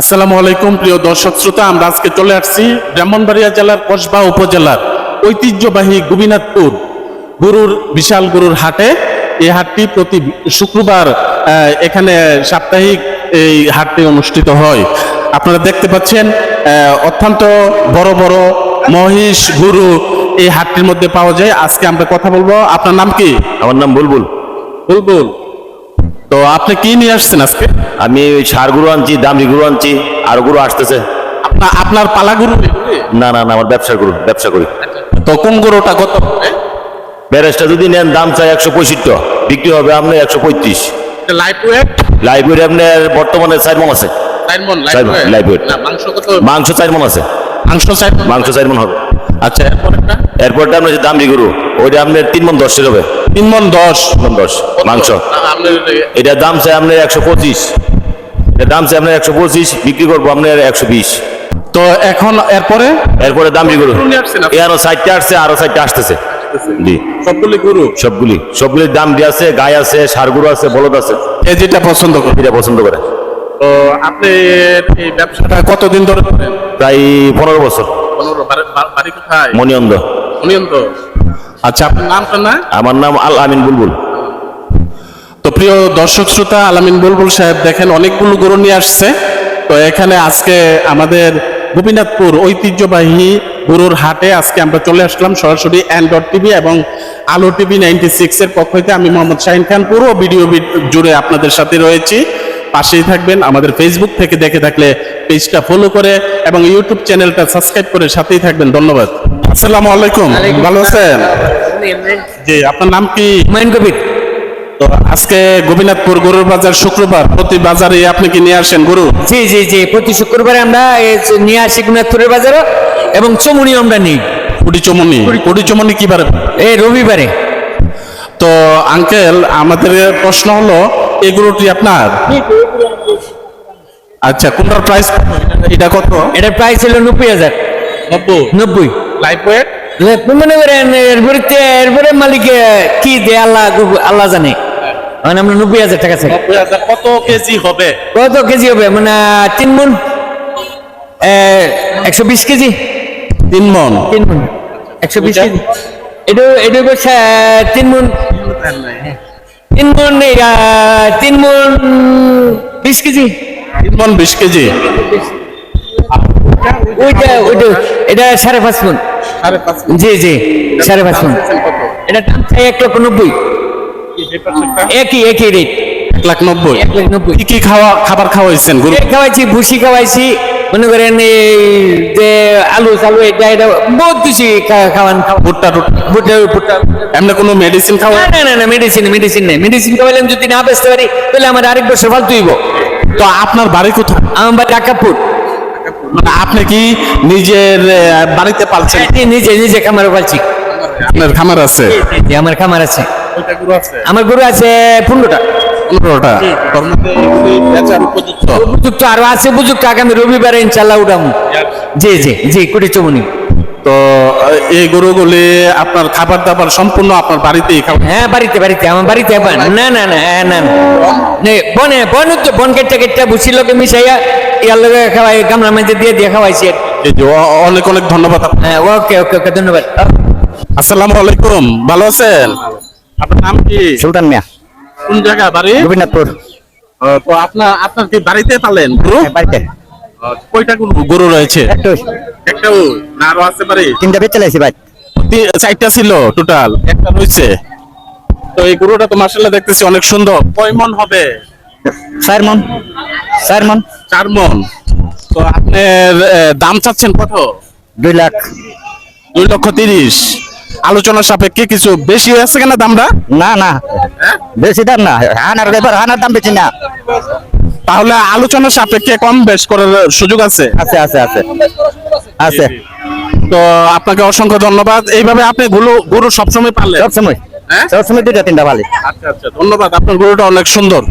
আসসালামু আলাইকুম প্রিয় দর্শক শ্রোতা আমরা আজকে চলে আসছি ব্রাহ্মণবাড়িয়া জেলার কসবা উপজেলার ঐতিহ্যবাহী গোবিনাথপুর গুরুর বিশাল গুরুর হাটে। এই হাটটি প্রতি শুক্রবার এখানে সাপ্তাহিক এই হাটটি অনুষ্ঠিত হয়। আপনারা দেখতে পাচ্ছেন অত্যন্ত বড় বড় মহিষ গুরু এই হাটটির মধ্যে পাওয়া যায়। আজকে আমরা কথা বলব। আপনার নাম কি? আমার নাম বুলবুল। বুলবুল। তো আপনি কি নিয়ে আসছেন আজকে? আমি ওই সার গরু আনছি দামরি গরু আনছি আর গরু আসতেছে। আপনার আপনার পালা গরু না না না আমার ব্যবসা গরু ব্যবসা করি। তো কোন গরুটা কত ব্যারেজটা যদি নেন দাম চাই একশো পঁয়ষট্টি বিক্রি হবে আপনার একশো পঁয়ত্রিশ। লাইট ওয়েট লাইব্রেরি আপনার বর্তমানে চার মন আছে। চার মন মাংস কত মাংস চার মন আছে। মাংস মণ? মাংস চার মন হবে। আচ্ছা এরপরেরটা? এরপরটা আপনার যে দামরি গরু ওইটা আপনার তিন মন দশের হবে। তিন মন দশ। মন দশ মাংস। আপনার দাম চাই আপনার একশো পঁচিশ। এটার দাম চাই আপনার একশো পঁচিশ বিক্রি করব আপনার একশো বিশ। তো এখন এরপরে? এরপরে দামরি গরু। গরু এ আরও সাইডটা আসছে আরও সাইডটা আসতেছে। জি। সবগুলি গরু? সবগুলি। সবগুলির দাম দিয়ে আছে গায়ে আছে সারগুলো আছে বলদ আছে। এ যেটা পছন্দ করি। এটা পছন্দ করে। তো আপনি এই ব্যবসাটা কতদিন ধরে করেন? প্রায় পনেরো বছর। পনেরো বাড়ি- কোথায়? মণিয়ন্দ। শুনিয়েন তো আচ্ছা আপনার নামটা না আমার নাম আল আমিন বুলবুল। তো প্রিয় দর্শক শ্রোতা আলামিন বুলবুল সাহেব দেখেন অনেকগুলো গরু নিয়ে আসছে। তো এখানে আজকে আমাদের গোপীনাথপুর ঐতিহ্যবাহী গরুর হাটে আজকে আমরা চলে আসলাম সরাসরি অ্যান্ড্রয়েড টিভি এবং আলো টিভি নাইনটি সিক্স এর পক্ষ থেকে আমি মোহাম্মদ শাহিন খান পুরো ভিডিও বি- জুড়ে আপনাদের সাথে রয়েছি। পাশেই থাকবেন। আমাদের ফেসবুক থেকে দেখে থাকলে পেজটা ফলো করে এবং ইউটিউব চ্যানেলটা সাবস্ক্রাইব করে সাথেই থাকবেন। ধন্যবাদ। আসসালামু আলাইকুম। ভালো আছেন? জি আপনার নাম কি? হুমায়ুন কবির। তো আজকে গোপীনাথপুর গরুর বাজার শুক্রবার। প্রতি বাজারে আপনি কি নিয়ে আসেন গরু? জি জি জি প্রতি শুক্রবারে আমরা নিয়ে আসি গুণাথপুরের বাজারও এবং চমুনিও আমরা নিই। কুড়ি চমনি? কুড়ি চমনি। কি বারে এই রবিবারে। তো আঙ্কেল আমাদের প্রশ্ন হলো এই গরুটি আপনার? আচ্ছা কোনটার প্রাইস এটা কত? এটার প্রাইস ছিল নব্বই হাজার। নব্বই? নব্বই। লাইফ ওয়েট মনে করেন এরপরে তে- এরপরে মালিকে কি দেয় আল্লাহ আল্লাহ জানে। মানে আমরা নব্বই হাজার টাকা চাই। কত কেজি হবে? কত কেজি হবে? মানে তিন মন একশো বিশ কেজি। তিন মন তিন মন একশো বিশ কেজি। এটা এটা তিন মন তিন মন তিন মন বিশ কেজি। তিন মন বিশ কেজি। ওইটা ওইটা এটা সাড়ে পাঁচ মন জি জি সাড়ে পাঁচ মন এটা দাম চাই এক লক্ষ নব্বই। একই একই রেট এক লাখ নব্বই। এক লাখ নব্বই। কি কি খাওয়া খাবার খাওয়াইছেন খাওয়াইছি ভুসি খাওয়াইছি মনে করেন এই যে আলু চালু এটা এটা বহুত কিছু খাওয়ান খাওয়া ভুট্টা ভুট্টা ভুট্টা। এমনি কোনো মেডিসিন খাওয়া? না না না মেডিসিন মেডিসিন নেই। মেডিসিন খাওয়াইলাম যদি না বেচতে পারি তাহলে আমার আরেক বছর ফালতু হইব। তো আপনার বাড়ি কোথায়? আমার বাড়ি টাকাপুর মানে আপনি কি নিজের বাড়িতে পালছেন? নিজে নিজে খামার পালছি। আপনার খামার আছে? আমার খামার আছে। আছে? আমার গরু আছে পনেরোটা। পনেরোটা তার মধ্যে উপযুক্ত। উপযুক্ত আরও আছে উপযুক্ত আগামী রবিবারে ইনশাল্লাহ উঠাম। জি জি জি কুড়ি চমনি। তো এই গরুগুলি আপনার খাবার দাবার সম্পূর্ণ আপনার বাড়িতেই খাবেন হ্যাঁ? বাড়িতে বাড়িতে আমার বাড়িতে না না না হ্যাঁ, না না। বনে বন তো বন কেটে কেটে লোকে মিশাইয়া ইয়ার লোকে খাওয়াই গামলার মধ্যে দিয়ে খাওয়াইছি। অনেক অনেক ধন্যবাদ হ্যাঁ ওকে ওকে ওকে ধন্যবাদ। আসসালামু আলাইকুম ভালো আছেন? আপনার নাম কি? সুলতান মিয়া। কোন জায়গা বাড়ি? গোপীনাথপুর তো আপনার আপনার কি বাড়িতে পালেন? গরু বাড়িতে। কয়টা গরু? রয়েছে? একটু একটা না আরও আছে বাড়ি? তিনটা বেচে লাইছি ভাই চারটা ছিল টোটাল একটা রয়েছে। তো এই গরুটা তো মাসাল্লাহ দেখতেছি অনেক সুন্দর। কয় মন হবে? চার মন। চার মন। চার মন। তো আপনার দাম চাচ্ছেন কত? দুই লাখ। দুই লক্ষ তিরিশ। আলোচনা সাপেক্ষে কিছু বেশি হয়েছে কেনা দামটা? না না? বেশি দাম না। হানার এবার হানার দাম বেশি না। তাহলে আলোচনার সাপেক্ষে কম বেশ করার সুযোগ আছে? আছে আছে আছে। আছে। তো আপনাকে অসংখ্য ধন্যবাদ। এইভাবে আপনি গরু গরু সবসময় পারলেন সব সময় হ্যাঁ? সব সময় দুইটা তিনটা ভালো আচ্ছা আচ্ছা ধন্যবাদ। আপনার গরুটা অনেক সুন্দর।